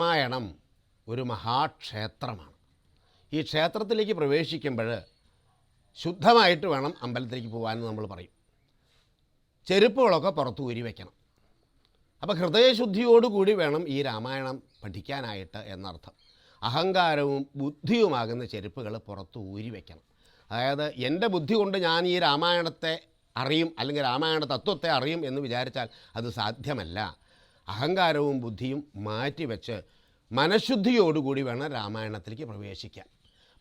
രാമായണം ഒരു മഹാക്ഷേത്രമാണ്. ഈ ക്ഷേത്രത്തിലേക്ക് പ്രവേശിക്കുമ്പോൾ ശുദ്ധമായിട്ട് വേണം അമ്പലത്തിലേക്ക് പോകാനെന്ന് നമ്മൾ പറയും. ചെരുപ്പുകളൊക്കെ പുറത്ത് ഊരി വയ്ക്കണം അപ്പോൾ ഹൃദയശുദ്ധിയോടുകൂടി വേണം ഈ രാമായണം പഠിക്കാനായിട്ട് എന്നർത്ഥം. അഹങ്കാരവും ബുദ്ധിയുമാകുന്ന ചെരുപ്പുകൾ പുറത്ത് ഊരി വയ്ക്കണം അതായത് എന്റെ ബുദ്ധി കൊണ്ട് ഞാൻ ഈ രാമായണത്തെ അറിയും അല്ലെങ്കിൽ രാമായണ തത്വത്തെ അറിയും എന്ന് വിചാരിച്ചാൽ അത് സാധ്യമല്ല. അഹങ്കാരവും ബുദ്ധിയും മാറ്റിവെച്ച് മനഃശുദ്ധിയോടുകൂടി വേണം രാമായണത്തിലേക്ക് പ്രവേശിക്കാൻ.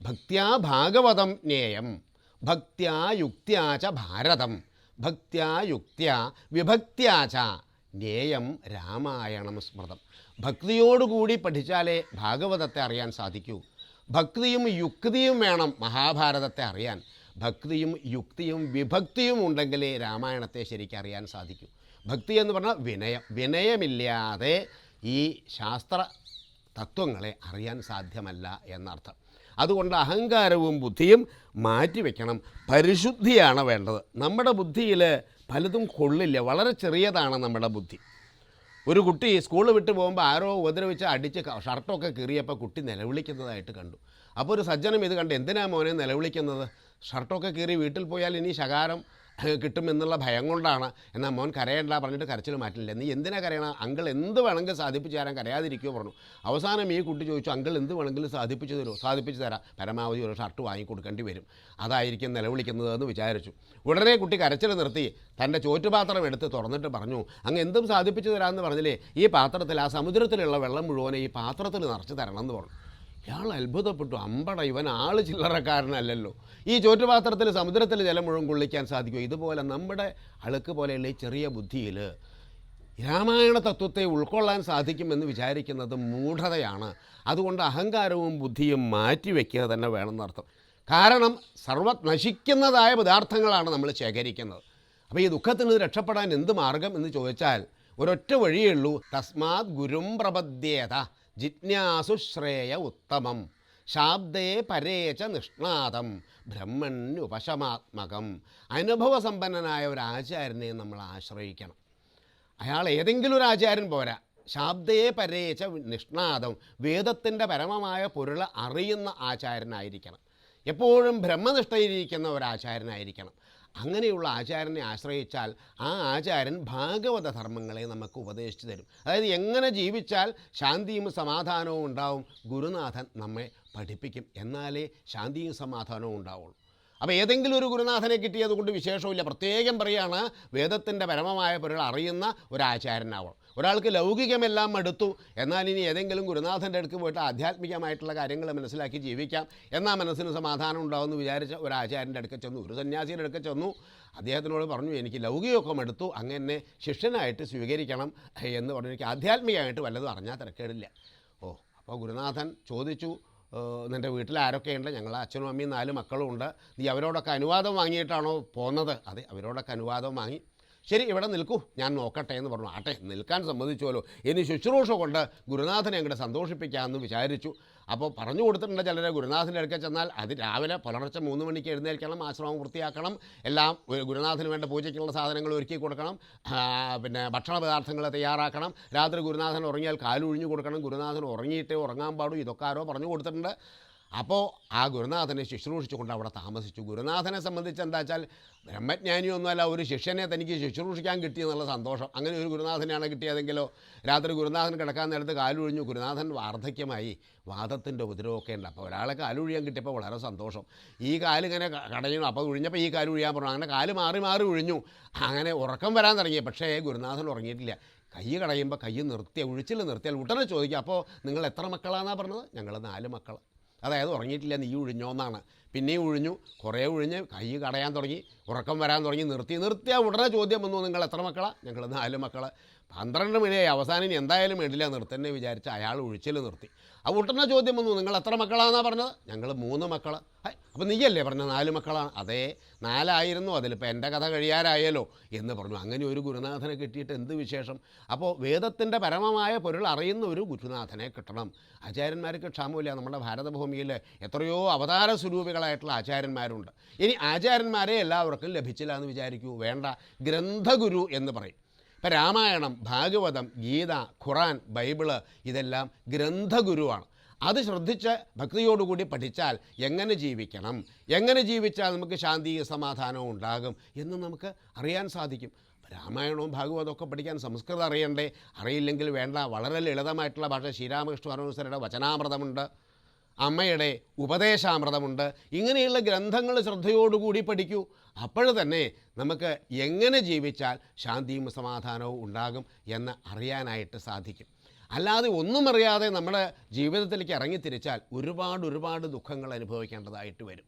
ഭക്ത്യാ ഭാഗവതം ജ്ഞേയം ഭക്ത്യാ യുക്ത്യാച ഭാരതം ഭക്ത്യാ യുക്ത്യാ വിഭക്ത്യാ ജ്ഞേയം രാമായണം സ്മൃതം. ഭക്തിയോടുകൂടി പഠിച്ചാലേ ഭാഗവതത്തെ അറിയാൻ സാധിക്കൂ. ഭക്തിയും യുക്തിയും വേണം മഹാഭാരതത്തെ അറിയാൻ. ഭക്തിയും യുക്തിയും വിഭക്തിയും ഉണ്ടെങ്കിലേ രാമായണത്തെ ശരിക്കും അറിയാൻ സാധിക്കൂ. ഭക്തി എന്ന് പറഞ്ഞാൽ വിനയം വിനയമില്ലാതെ ഈ ശാസ്ത്ര തത്വങ്ങളെ അറിയാൻ സാധ്യമല്ല എന്നർത്ഥം. അതുകൊണ്ട് അഹങ്കാരവും ബുദ്ധിയും മാറ്റിവെക്കണം പരിശുദ്ധിയാണ് വേണ്ടത്. നമ്മുടെ ബുദ്ധിയിൽ പലതും കൊള്ളില്ല. വളരെ ചെറിയതാണ് നമ്മുടെ ബുദ്ധി. ഒരു കുട്ടി സ്കൂൾ വിട്ട് പോകുമ്പോൾ ആരോ ഉപദ്രവിച്ച് അടിച്ച് ഷർട്ടൊക്കെ കീറിയപ്പോൾ കുട്ടി നിലവിളിക്കുന്നതായിട്ട് കണ്ടു. അപ്പോൾ ഒരു സജ്ജനം ഇത് കണ്ട് എന്തിനാ മോനെ നിലവിളിക്കുന്നത്? ഷർട്ടൊക്കെ കീറി വീട്ടിൽ പോയാൽ ഇനി ശകാരം ഏഹ്, കിട്ടുമെന്നുള്ള ഭയം കൊണ്ടാണ്. എന്നാൽ മോൻ കരയണ്ട പറഞ്ഞിട്ട് കരച്ചിൽ മാറ്റില്ല. നീ എന്തിനാ കരയണം? അങ്കിൾ എന്ത് വേണമെങ്കിലും സാധിപ്പിച്ച് തരാൻ കരയാതിരിക്കുമോ പറഞ്ഞു. അവസാനം ഈ കുട്ടി ചോദിച്ചു അങ്കിൾ എന്ത് വേണമെങ്കിലും സാധിപ്പിച്ചു തരുമോ സാധിപ്പിച്ചു തരാം. പരമാവധി ഒരു ഷർട്ട് വാങ്ങിക്കൊടുക്കേണ്ടി വരും. അതായിരിക്കും നിലവിളിക്കുന്നതെന്ന് വിചാരിച്ചു. ഉടനെ കുട്ടി കരച്ചിൽ നിർത്തി. തന്റെ ചോറ്റുപാത്രം എടുത്ത് തുറന്നിട്ട് പറഞ്ഞു അങ്ങ് എന്തും സാധിപ്പിച്ചു തരാമെന്ന് പറഞ്ഞില്ലേ? ഈ പാത്രത്തിൽ ആ സമുദ്രത്തിലുള്ള വെള്ളം മുഴുവനെ ഈ പാത്രത്തിൽ നിറച്ച് തരണം എന്ന് പറഞ്ഞു. ഇയാൾ അത്ഭുതപ്പെട്ടു. അമ്പട ഇവൻ ആൾ ചില്ലറക്കാരനല്ലല്ലോ. ഈ ചോറ്റുപാത്രത്തിൽ സമുദ്രത്തിൽ ജലം മുഴുവൻ കൊള്ളിക്കാൻ സാധിക്കും ഇതുപോലെ നമ്മുടെ അളുക്ക് പോലെയുള്ള ഈ ചെറിയ ബുദ്ധിയിൽ രാമായണ തത്വത്തെ ഉൾക്കൊള്ളാൻ സാധിക്കുമെന്ന് വിചാരിക്കുന്നത് മൂഢതയാണ്. അതുകൊണ്ട് അഹങ്കാരവും ബുദ്ധിയും മാറ്റിവെക്കുക തന്നെ വേണമെന്നർത്ഥം കാരണം സർവ നശിക്കുന്നതായ പദാർത്ഥങ്ങളാണ് നമ്മൾ ശേഖരിക്കുന്നത്. അപ്പോൾ ഈ ദുഃഖത്തിൽ നിന്ന് രക്ഷപ്പെടാൻ എന്ത് മാർഗം എന്ന് ചോദിച്ചാൽ ഒരൊറ്റ വഴിയേ ഉള്ളൂ. തസ്മാത് ഗുരും പ്രപദ്യേത. ജിജ്ഞാസു ശ്രേയ ഉത്തമം. ശാബ്ദേ പരേച നിഷ്ണാതം. ബ്രഹ്മണ്യുപശമാത്മകം. അനുഭവസമ്പന്നനായ ഒരു ആചാര്യനെ നമ്മൾ ആശ്രയിക്കണം. അയാൾ ഏതെങ്കിലും ഒരു ആചാര്യൻ പോരാ. ശാബ്ദയെ പരേച്ച നിഷ്ണാദം വേദത്തിന്റെ പരമമായ പൊരുൾ അറിയുന്ന ആചാര്യനായിരിക്കണം. എപ്പോഴും ബ്രഹ്മനിഷ്ഠയിലിരിക്കുന്ന ഒരു ആചാര്യനായിരിക്കണം അങ്ങനെയുള്ള ആചാരനെ ആശ്രയിച്ചാൽ ആ ആചാരൻ ഭാഗവത ധർമ്മങ്ങളെ നമുക്ക് ഉപദേശിച്ചു തരും. അതായത് എങ്ങനെ ജീവിച്ചാൽ ശാന്തിയും സമാധാനവും ഉണ്ടാവും ഗുരുനാഥൻ നമ്മെ പഠിപ്പിക്കും. എന്നാലേ ശാന്തിയും സമാധാനവും ഉണ്ടാവുള്ളൂ. അപ്പോൾ ഏതെങ്കിലും ഒരു ഗുരുനാഥനെ കിട്ടിയത് കൊണ്ട് വിശേഷമില്ല പ്രത്യേകം പറയാണ് വേദത്തിന്റെ പരമമായ പൊരുൾ അറിയുന്ന ഒരാചാരനാവണം ഒരാൾക്ക് ലൗകികമെല്ലാം എടുത്തു എന്നാൽ ഇനി ഏതെങ്കിലും ഗുരുനാഥന്റെ അടുക്ക് പോയിട്ട് ആധ്യാത്മികമായിട്ടുള്ള കാര്യങ്ങൾ മനസ്സിലാക്കി ജീവിക്കാം എന്നാൽ മനസ്സിന് സമാധാനം ഉണ്ടാവുമെന്ന് വിചാരിച്ച ഒരു ആചാര്യന്റെ അടുക്ക ചെന്നു. ഒരു സന്യാസിയുടെ അടുക്ക ചെന്നു. അദ്ദേഹത്തിനോട് പറഞ്ഞു എനിക്ക് ലൗകികമൊക്കെ എടുത്തു അങ്ങനെ ശിഷ്യനായിട്ട് സ്വീകരിക്കണം എന്ന് പറഞ്ഞു എനിക്ക് ആധ്യാത്മികമായിട്ട് വല്ലതും അറിഞ്ഞാൽ തിരക്കേടില്ല. ഓ അപ്പോൾ ഗുരുനാഥൻ ചോദിച്ചു നിന്റെ വീട്ടിൽ ആരൊക്കെയുണ്ട് ഞങ്ങൾ അച്ഛനും അമ്മയും നാല് മക്കളും ഉണ്ട്. നീ അവരോടൊക്കെ അനുവാദം വാങ്ങിയിട്ടാണോ പോന്നത്? അതെ അവരോടൊക്കെ അനുവാദം വാങ്ങി ശരി ഇവിടെ നിൽക്കൂ. ഞാൻ നോക്കട്ടെ എന്ന് പറഞ്ഞു. ആട്ടെ നിൽക്കാൻ സമ്മതിച്ചുവല്ലോ. ഇനി ശുശ്രൂഷ കൊണ്ട് ഗുരുനാഥനെ അങ്ങോട്ട് സന്തോഷിപ്പിക്കാമെന്ന് വിചാരിച്ചു. അപ്പോൾ പറഞ്ഞു കൊടുത്തിട്ടുണ്ട് ചിലരെ ഗുരുനാഥന്റെ അടുക്കൽ ചെന്നാൽ അത് രാവിലെ പുലർച്ചെ മൂന്ന് മണിക്ക് എഴുന്നേൽക്കണം ആശ്രമം വൃത്തിയാക്കണം എല്ലാം ഗുരുനാഥന് വേണ്ട പൂജയ്ക്കുള്ള സാധനങ്ങൾ ഒരുക്കി കൊടുക്കണം പിന്നെ ഭക്ഷണ പദാർത്ഥങ്ങൾ തയ്യാറാക്കണം. രാത്രി ഗുരുനാഥൻ ഉറങ്ങിയാൽ കാലുഴിഞ്ഞു കൊടുക്കണം. ഗുരുനാഥൻ ഉറങ്ങിയിട്ടേ ഉറങ്ങാൻ പാടൂ. ഇതൊക്കെ ആരോ പറഞ്ഞു കൊടുത്തിട്ടുണ്ട്. അപ്പോൾ ആ ഗുരുനാഥനെ ശുശ്രൂഷിച്ചുകൊണ്ട് അവിടെ താമസിച്ചു. ഗുരുനാഥനെ സംബന്ധിച്ച് എന്താ വെച്ചാൽ ബ്രഹ്മജ്ഞാനിയൊന്നുമല്ല ഒരു ശിഷ്യനെ തനിക്ക് ശുശ്രൂഷിക്കാൻ കിട്ടിയെന്നുള്ള സന്തോഷം. അങ്ങനെ ഒരു ഗുരുനാഥനെയാണ് കിട്ടിയതെങ്കിലോ രാത്രി ഗുരുനാഥൻ കിടക്കാൻ നേരത്ത് കാലൊഴിഞ്ഞു. ഗുരുനാഥൻ വാർദ്ധക്യമായി വാദത്തിന്റെ ഉപദ്രവമൊക്കെ ഉണ്ട്. അപ്പോൾ ഒരാളെ കാലൊഴിയാൻ കിട്ടിയപ്പോൾ വളരെ സന്തോഷം. ഈ കാലിങ്ങനെ കടഞ്ഞു അപ്പോൾ ഒഴിഞ്ഞപ്പോൾ ഈ കാൽ ഒഴിയാൻ പറഞ്ഞു. അങ്ങനെ കാൽ മാറി മാറി ഒഴിഞ്ഞു. അങ്ങനെ ഉറക്കം വരാൻ തുടങ്ങി. പക്ഷേ ഗുരുനാഥൻ ഉറങ്ങിയിട്ടില്ല. കൈ കടയുമ്പോൾ കൈ നിർത്തിയ ഒഴിച്ചിൽ നിർത്തിയാൽ ഉടനെ ചോദിക്കുക അപ്പോൾ നിങ്ങൾ എത്ര മക്കളാണെന്നാണ് പറഞ്ഞത്? ഞങ്ങൾ നാല് മക്കൾ അതായത് ഉറങ്ങിയിട്ടില്ല നീ ഒഴിഞ്ഞോന്നാണ് പിന്നെയും ഒഴിഞ്ഞു കുറേ ഒഴിഞ്ഞ് കൈ കടയാൻ തുടങ്ങി ഉറക്കം വരാൻ തുടങ്ങി നിർത്തി നിർത്തിയ ഉടനെ ചോദ്യം വന്നു നിങ്ങൾ എത്ര മക്കളാണ് ഞങ്ങൾ നാല് മക്കൾ പന്ത്രണ്ട് മണിയായി അവസാനം എന്തായാലും വേണ്ടില്ല നിർത്തന്നെ വിചാരിച്ച് അയാൾ ഒഴിച്ചിൽ നിർത്തി. ആ ഉടനെ ചോദ്യം വന്നു നിങ്ങൾ എത്ര മക്കളാണെന്നാണ് പറഞ്ഞത്? ഞങ്ങൾ മൂന്ന് മക്കൾ അപ്പം നീയല്ലേ പറഞ്ഞ നാല് മക്കളാണ്? അതേ നാലായിരുന്നു അതിലിപ്പോൾ എന്റെ കഥ കഴിയാറായല്ലോ എന്ന് പറഞ്ഞു. അങ്ങനെ ഒരു ഗുരുനാഥനെ കിട്ടിയിട്ട് എന്ത് വിശേഷം? അപ്പോൾ വേദത്തിന്റെ പരമമായ പൊരുൾ അറിയുന്ന ഒരു ഗുരുനാഥനെ കിട്ടണം. ആചാര്യന്മാർക്ക് ക്ഷാമമില്ല. നമ്മുടെ ഭാരതഭൂമിയിൽ എത്രയോ അവതാര സ്വരൂപികളായിട്ടുള്ള ആചാര്യന്മാരുണ്ട്. ഇനി ആചാര്യന്മാരെ എല്ലാവർക്കും ലഭിച്ചില്ല എന്ന് വിചാരിക്കൂ. വേണ്ട. ഗ്രന്ഥഗുരു എന്ന് പറയും. ഇപ്പം രാമായണം ഭാഗവതം ഗീത ഖുറാൻ ബൈബിൾ ഇതെല്ലാം ഗ്രന്ഥഗുരുവാണ്. അത് ശ്രദ്ധിച്ച് ഭക്തിയോടുകൂടി പഠിച്ചാൽ എങ്ങനെ ജീവിക്കണം? എങ്ങനെ ജീവിച്ചാൽ നമുക്ക് ശാന്തിയും സമാധാനവും ഉണ്ടാകും എന്ന് നമുക്ക് അറിയാൻ സാധിക്കും. രാമായണവും ഭാഗവതവും ഒക്കെ പഠിക്കാൻ സംസ്കൃതം അറിയണ്ടേ? അറിയില്ലെങ്കിൽ വേണ്ട. വളരെ ലളിതമായിട്ടുള്ള ഭാഷ ശ്രീരാമകൃഷ്ണ പരമേശ്വരയുടെ വചനാമൃതമുണ്ട്. അമ്മയുടെ ഉപദേശാമൃതമുണ്ട്. ഇങ്ങനെയുള്ള ഗ്രന്ഥങ്ങൾ ശ്രദ്ധയോടുകൂടി പഠിക്കൂ. അപ്പോൾ തന്നെ നമുക്ക് എങ്ങനെ ജീവിച്ചാൽ ശാന്തിയും സമാധാനവും ഉണ്ടാകും എന്ന് അറിയാനായിട്ട് സാധിക്കും. അല്ലാതെ ഒന്നും അറിയാതെ നമ്മുടെ ജീവിതത്തിലേക്ക് ഇറങ്ങിത്തിരിച്ചാൽ ഒരുപാട് ഒരുപാട് ദുഃഖങ്ങൾ അനുഭവിക്കേണ്ടതായിട്ട് വരും.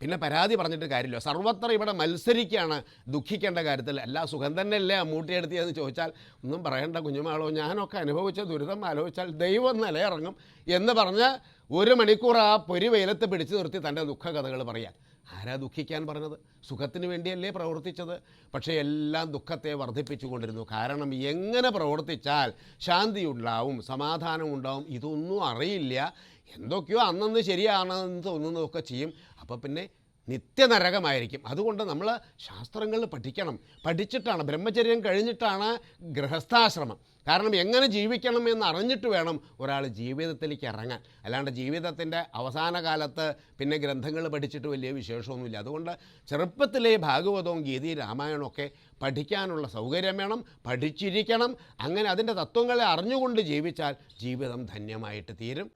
പിന്നെ പരാതി പറഞ്ഞിട്ട് കാര്യമില്ല. സർവത്ര ഇവിടെ മത്സരിക്കുകയാണ് ദുഃഖിക്കേണ്ട കാര്യത്തിൽ. എല്ലാ സുഖം തന്നെയല്ലേ അമ്മൂട്ടിയെടുത്തിയെന്ന് ചോദിച്ചാൽ ഒന്നും പറയേണ്ട കുഞ്ഞുമാളോ ഞാനൊക്കെ അനുഭവിച്ച ദുരിതം ആലോചിച്ചാൽ ദൈവം നിലയിറങ്ങും എന്ന് പറഞ്ഞ് ഒരു മണിക്കൂർ ആ പൊരി വെയിലത്ത് പിടിച്ചു നിർത്തി തന്റെ ദുഃഖകഥകൾ പറയാൻ. ആരാ ദുഃഖിക്കാൻ പറഞ്ഞത്? സുഖത്തിന് വേണ്ടിയല്ലേ പ്രവർത്തിച്ചത്? പക്ഷേ എല്ലാം ദുഃഖത്തെ വർദ്ധിപ്പിച്ചുകൊണ്ടിരുന്നു. കാരണം എങ്ങനെ പ്രവർത്തിച്ചാൽ ശാന്തി ഉണ്ടാവും സമാധാനം ഉണ്ടാവും ഇതൊന്നും അറിയില്ല. എന്തൊക്കെയോ അന്നന്ന് ശരിയാണെന്ന് തോന്നുന്നതൊക്കെ ചെയ്യും. അപ്പോൾ പിന്നെ നിത്യനരകമായിരിക്കും. അതുകൊണ്ട് നമ്മൾ ശാസ്ത്രങ്ങൾ പഠിക്കണം. പഠിച്ചിട്ടാണ് ബ്രഹ്മചര്യം കഴിഞ്ഞിട്ടാണ് ഗൃഹസ്ഥാശ്രമം. കാരണം എങ്ങനെ ജീവിക്കണം എന്ന് അറിഞ്ഞിട്ട് വേണം ഒരാൾ ജീവിതത്തിലേക്ക് ഇറങ്ങാൻ. അല്ലാണ്ട് ജീവിതത്തിന്റെ അവസാന കാലത്ത് പിന്നെ ഗ്രന്ഥങ്ങൾ പഠിച്ചിട്ട് വലിയ വിശേഷമൊന്നുമില്ല. അതുകൊണ്ട് ചെറുപ്പത്തിലെ ഭാഗവതവും ഗീതി രാമായണവും ഒക്കെ പഠിക്കാനുള്ള സൗകര്യം വേണം പഠിച്ചിരിക്കണം. അങ്ങനെ അതിന്റെ തത്വങ്ങളെ അറിഞ്ഞുകൊണ്ട് ജീവിച്ചാൽ ജീവിതം ധന്യമായിട്ട് തീരും.